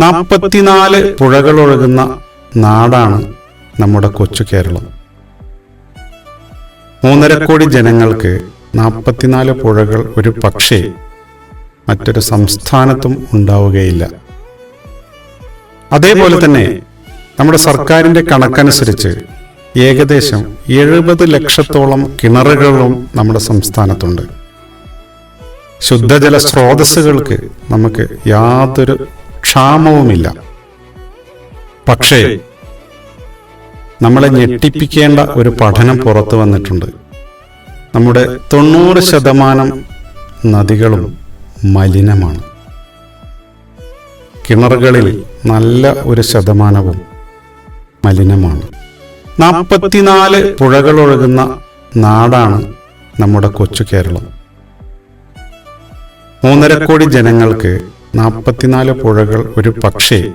നാൽപ്പത്തിനാല് പുഴകളൊഴുകുന്ന നാടാണ് നമ്മുടെ കൊച്ചു കേരളം. മൂന്നര കോടി ജനങ്ങൾക്ക് നാൽപ്പത്തിനാല് പുഴകൾ ഒരു പക്ഷേ മറ്റൊരു സംസ്ഥാനത്തും ഉണ്ടാവുകയില്ല. അതേപോലെ തന്നെ നമ്മുടെ സർക്കാരിന്റെ കണക്കനുസരിച്ച് ഏകദേശം എഴുപത് ലക്ഷത്തോളം കിണറുകളും നമ്മുടെ സംസ്ഥാനത്തുണ്ട്. ശുദ്ധജല സ്രോതസ്സുകൾക്ക് നമുക്ക് യാതൊരു ക്ഷാമവുമില്ല. പക്ഷേ നമ്മളെ ഞെട്ടിപ്പിക്കേണ്ട ഒരു പഠനം പുറത്തു വന്നിട്ടുണ്ട്. നമ്മുടെ തൊണ്ണൂറ് ശതമാനം നദികളും മലിനമാണ്. കിണറുകളിൽ നല്ല ഒരു ശതമാനവും മലിനമാണ്. നാൽപ്പത്തിനാല് പുഴകളൊഴുകുന്ന നാടാണ് നമ്മുടെ കൊച്ചു കേരളം. മൂന്നര കോടി ജനങ്ങൾക്ക് നാൽപ്പത്തിനാല് പുഴകൾ ഒരു പക്ഷേ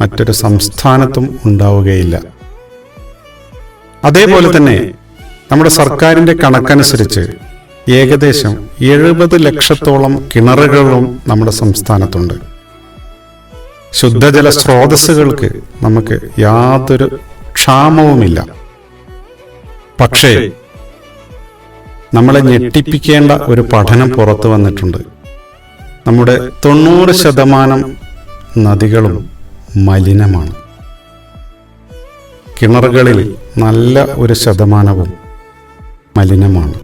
മറ്റൊരു സംസ്ഥാനത്തും ഉണ്ടാവുകയില്ല. അതേപോലെ തന്നെ നമ്മുടെ സർക്കാരിന്റെ കണക്കനുസരിച്ച് ഏകദേശം എഴുപത് ലക്ഷത്തോളം കിണറുകളും നമ്മുടെ സംസ്ഥാനത്തുണ്ട്. ശുദ്ധജല സ്രോതസ്സുകൾക്ക് നമുക്ക് യാതൊരു ക്ഷാമവുമില്ല. പക്ഷേ നമ്മളെ ഞെട്ടിപ്പിക്കേണ്ട ഒരു പഠനം പുറത്തു വന്നിട്ടുണ്ട്. നമ്മുടെ തൊണ്ണൂറ് ശതമാനം നദികളും മലിനമാണ്. കിണറുകളിൽ നല്ല ഒരു ശതമാനവും മലിനമാണ്.